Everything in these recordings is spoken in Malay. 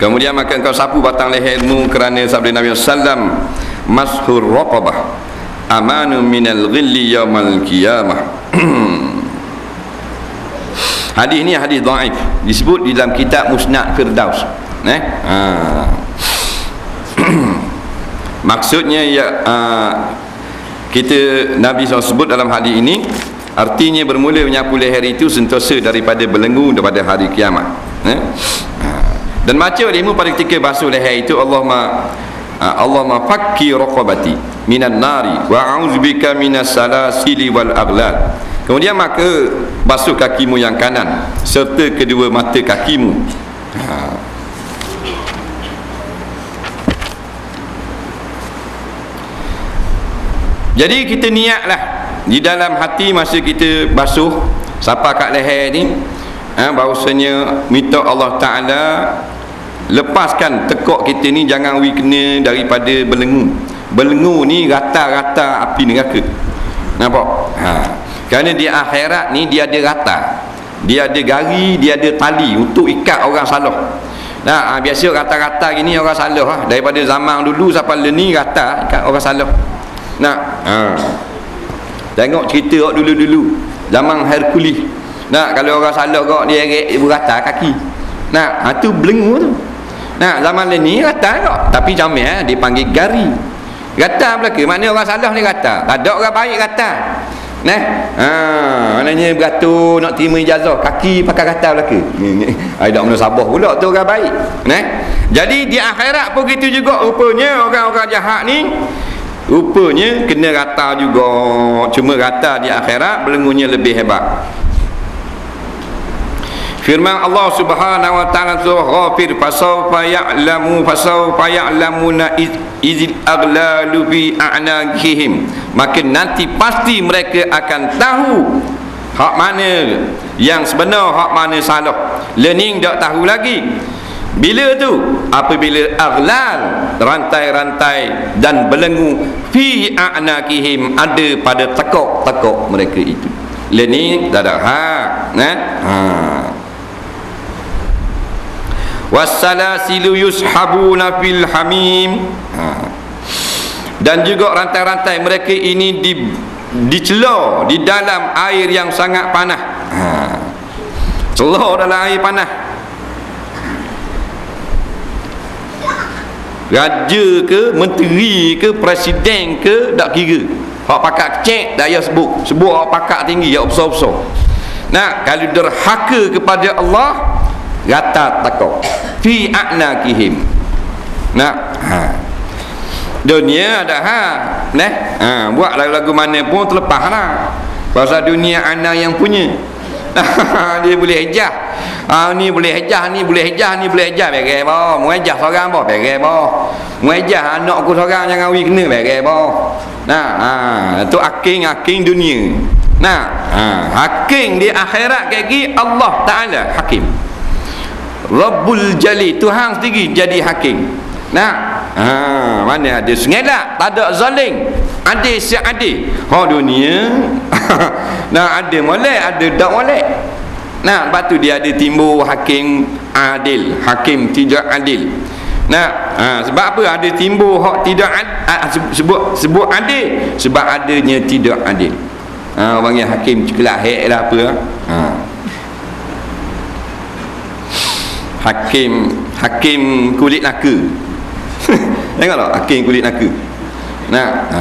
kemudian maka engkau sapu batang lehermu kerana sabda Nabi sallam mashur raqabah amanu minal ghilli yaumal qiyamah hadis ini hadis dhaif disebut di dalam kitab musnad firdaus eh ha. maksudnya ya uh, kita Nabi SAW sebut dalam hadis ini artinya bermula menyapu leher itu sentosa daripada belenggu daripada hari kiamat eh? Dan macam ilmu pada ketika basuh leher itu Allah ma ha, Allah ma fakki raqabati minan nari wa a'udzubika minas salasili wal aghlal kemudian maka basuh kakimu yang kanan serta kedua mata kakimu ha. jadi kita niatlah di dalam hati masa kita basuh siapa kat leher ni ha, bahawasanya minta Allah Ta'ala lepaskan tekuk kita ni jangan we kena daripada belengu. Belengu ni rata-rata api neraka. Nampak? Ha. kerana di akhirat ni dia ada rata. Dia ada gari dia ada tali untuk ikat orang salah. Nah, ha, biasa rata-rata gini orang salah ha. daripada zaman dulu sampai ni rata ikat orang salah. Nah ha. tengok cerita dulu-dulu. Zaman Hercules. Nah kalau orang salah kau dia berata kaki. Nah ha, tu belengu tu Nah, zaman ni rata tak. Tapi comel eh, dipanggil gari. Rata belaka. Mana orang salah ni rata. Tak ada orang baik rata. Nah, ha, maknanya beratur nak terima ijazah kaki pakai rata belaka. Ai dak mana sabah pula tu orang baik. Nah. Jadi di akhirat pun gitu juga rupanya orang-orang jahat ni rupanya kena rata juga. Cuma rata di akhirat belenggunya lebih hebat. Firman Allah Subhanahu wa taala surah Ghafir fasawfa ya'lamu fasawfa ya'lamuna izil aglalu fi a'naqihim maka nanti pasti mereka akan tahu hak mana yang sebenar hak mana salah. Learning tak tahu lagi. Bila tu? Apabila aglal rantai-rantai dan belenggu fi a'naqihim ada pada tekuk-tekuk mereka itu. Learning tak ada hak nah ha wasalasilu yushabuna fil hamim. Ha. dan juga rantai-rantai mereka ini di dicela di dalam air yang sangat panas. Ha. celah dalam air panas. Raja ke menteri ke presiden ke tak kira. Hak pakak cek dah ya sebut. Sebut hak pakak tinggi ya besar-besar. Nah kalau derhaka kepada Allah gata takau fi a'naqihim nah ha. Dunia ada ha. Nah ha buat lagu-lagu mana pun terlepas lah. Pasal dunia anak yang punya. Dia boleh hejah ha, ni boleh hejah ni boleh hejah ni boleh hejah bagi apa? Mu hejah seorang apa? Mu hejah anak aku seorang jangan wi kena. Bagi apa? Nah ha. Tu aking aking dunia. Nah ha. Hakim di akhirat kaki Allah taala hakim Rabbul Jali Tuhan sendiri jadi hakim. Nah ha, mana ada sengelak tak ada zalim adil si adil ha dunia. Nah ada molek ada tak molek. Nah lepas tu dia ada timbul hakim adil. Hakim tidak adil. Nah ha, sebab apa? Ada timbul hak tidak adil sebut sebut adil. Sebab adanya tidak adil. Ha, yang hakim cekelak hek lah apa? Ha hakim hakim kulit naka. Tengoklah hakim kulit naka. Nah ha.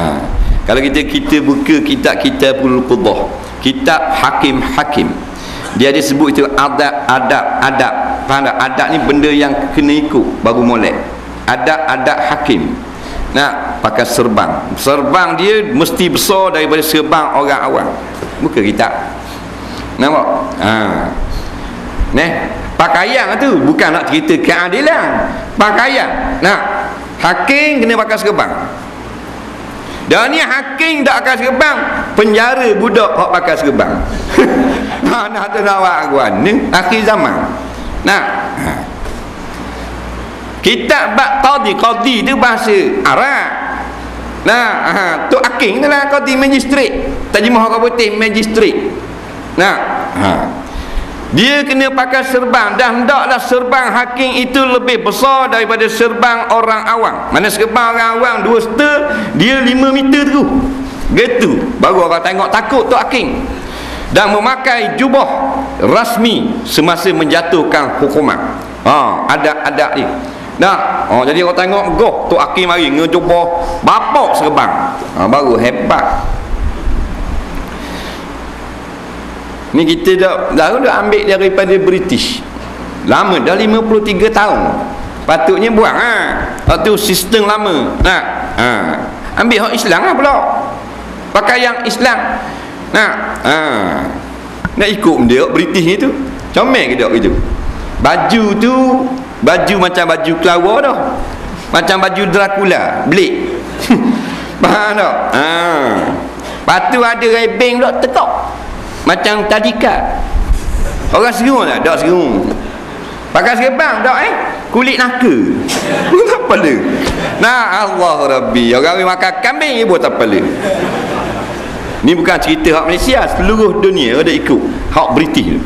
kalau kita kita buka kitab kitab qudah kitab hakim hakim. Dia ada sebut itu adab adab adab. Faham adab ni benda yang kena ikut baru molek. Adab adab hakim. Nah pakai serbang. Serbang dia mesti besar daripada serbang orang awam. Buka kitab. Nampak? Ha. Neh, pakaian tu bukan nak cerita keadilan. Pakaian. Nah, hakim kena pakai serban. Dan ni hakim tak pakai serban, penjara budak hok pakai serban. Mana tu nak buat aguan ni akhir zaman. Nah. Ha. Kitab bab qadi, qadi tu bahasa Arab. Nah, ha, tu hakim tu lah qadi magistrat. Terjemah orang putih magistrat. Nah, ha. Dia kena pakai serban dan hendaklah serban hakim itu lebih besar daripada serban orang awam. Mana serban orang awam dua seter dia lima meter tu. Gitu. Baru orang tengok takut tu hakim. Dan memakai jubah rasmi semasa menjatuhkan hukuman. Ha, ada ada ni Nah, oh, jadi orang tengok goh tu hakim mari ngejubah bapak serban ha, baru hebat Ni kita dah dah, dah ambil daripada British. Lama dah 53 tahun. Patutnya buang ha. Waktu sistem lama. Nah, ha. Ambil hak Islam lah pula. Pakai yang Islam. Nah, ha. Nak ikut dia British ni tu. Comel ke dia gitu. Baju tu baju macam baju kelawar dah. Macam baju Dracula, Blade. Faham tak? Ha. Lepas tu ada rebeng pula tekak macam tadika orang serung tak? tak serung pakai serbang tak eh? Kulit naka. Apa le nah Allah Rabbi. Orang yang makan kambing ibu tak apa le ni bukan cerita hak Malaysia seluruh dunia ada ikut hak British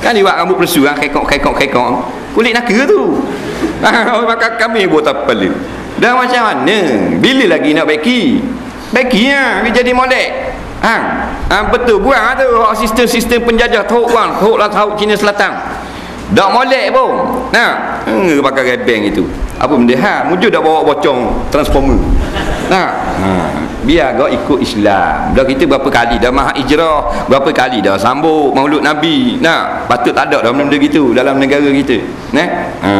kan dia buat rambut persu kan? Kekok kekok kekok. Kulit naka tu. Orang makan kambing ibu tak apa le dah macam mana? Bila lagi nak baiki baiki ya dia jadi molek Ha, ha betul buang ada lah sistem-sistem penjajah tahu kan, tahu lah tahu Cina Selatan. Dak molek pun. Nah, hmm, pakai rebeng itu. Apa benda ha, mujud dak bawa bocong transformer. Nah, ha, biar gak ikut Islam. Dah kita berapa kali dah mah ijrah, berapa kali dah sambut maulud Nabi. Nah, patut tak ada dalam benda gitu dalam negara kita. Nah. Ha.